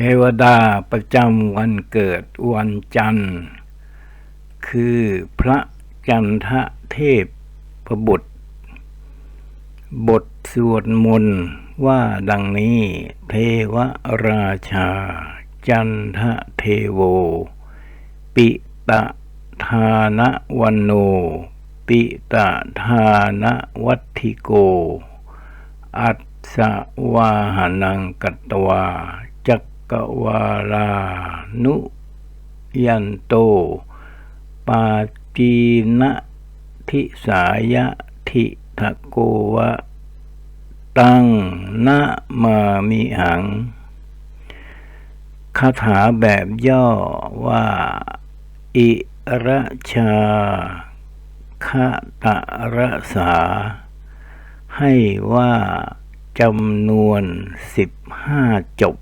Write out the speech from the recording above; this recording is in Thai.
เทวดาประจำวันเกิดวันจันทร์ คือพระจันทเทพพบุตร บทสวดมนต์ว่าดังนี้เทวราชา จันทเทโว ปิตะทานวันโน ปิตะทานวัติโก อัสวาหานังกัตวา กวาลานุยันโต ปาจีนะทิสายะทิทะโกวะ ตังนะมามิหังคาถาแบบย่อว่า อิระชาคตะระสา ให้ว่าจำนวนสิบห้าจบ